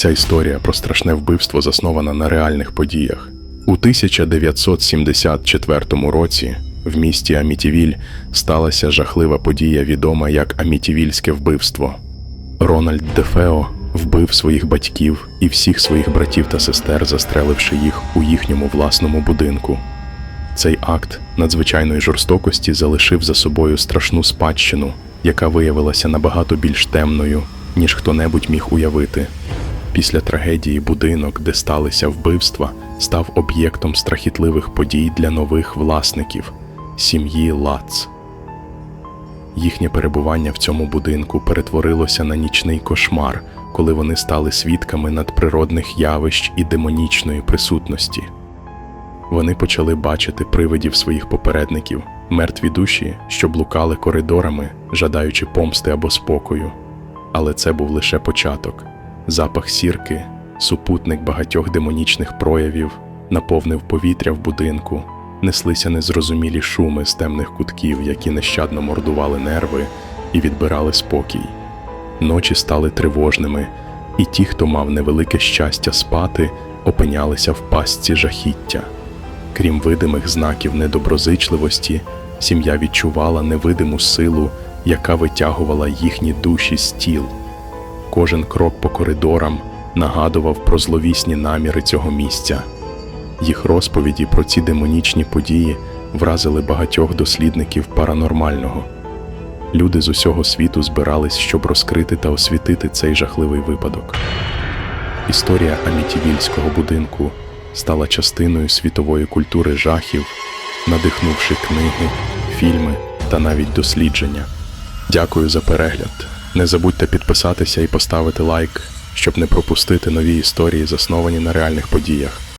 Ця історія про страшне вбивство заснована на реальних подіях. У 1974 році в місті Амітівіль сталася жахлива подія, відома як Амітівільське вбивство. Рональд Дефео вбив своїх батьків і всіх своїх братів та сестер, застреливши їх у їхньому власному будинку. Цей акт надзвичайної жорстокості залишив за собою страшну спадщину, яка виявилася набагато більш темною, ніж хто-небудь міг уявити. Після трагедії будинок, де сталися вбивства, став об'єктом страхітливих подій для нових власників сім'ї Лац. Їхнє перебування в цьому будинку перетворилося на нічний кошмар, коли вони стали свідками надприродних явищ і демонічної присутності. Вони почали бачити привидів своїх попередників, мертві душі, що блукали коридорами, жадаючи помсти або спокою. Але це був лише початок. Запах сірки, супутник багатьох демонічних проявів, наповнив повітря в будинку, неслися незрозумілі шуми з темних кутків, які нещадно мордували нерви і відбирали спокій. Ночі стали тривожними, і ті, хто мав невелике щастя спати, опинялися в пастці жахіття. Крім видимих знаків недоброзичливості, сім'я відчувала невидиму силу, яка витягувала їхні душі з тіл. Кожен крок по коридорам нагадував про зловісні наміри цього місця. Їх розповіді про ці демонічні події вразили багатьох дослідників паранормального. Люди з усього світу збирались, щоб розкрити та освітити цей жахливий випадок. Історія Амітівільського будинку стала частиною світової культури жахів, надихнувши книги, фільми та навіть дослідження. Дякую за перегляд. Не забудьте підписатися і поставити лайк, щоб не пропустити нові історії, засновані на реальних подіях.